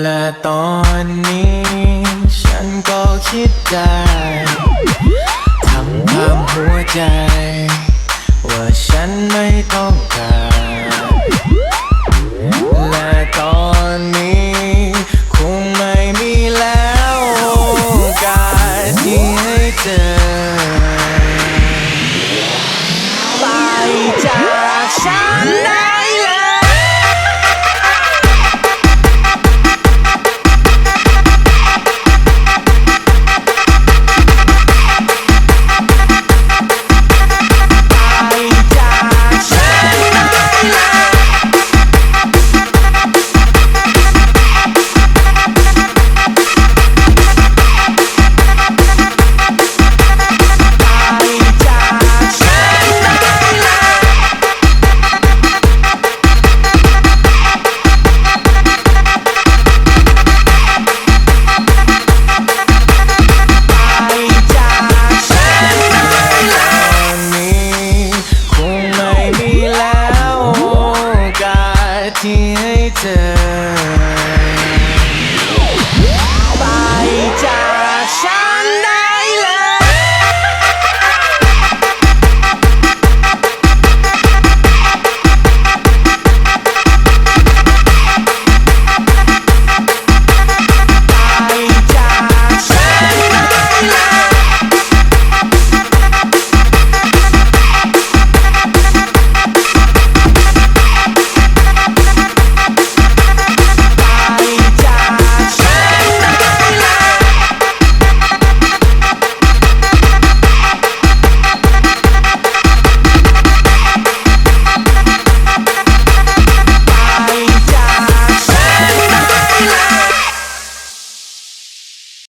และตอนนี้ ฉันก็คิดได้ทำตามหัวใจ hated.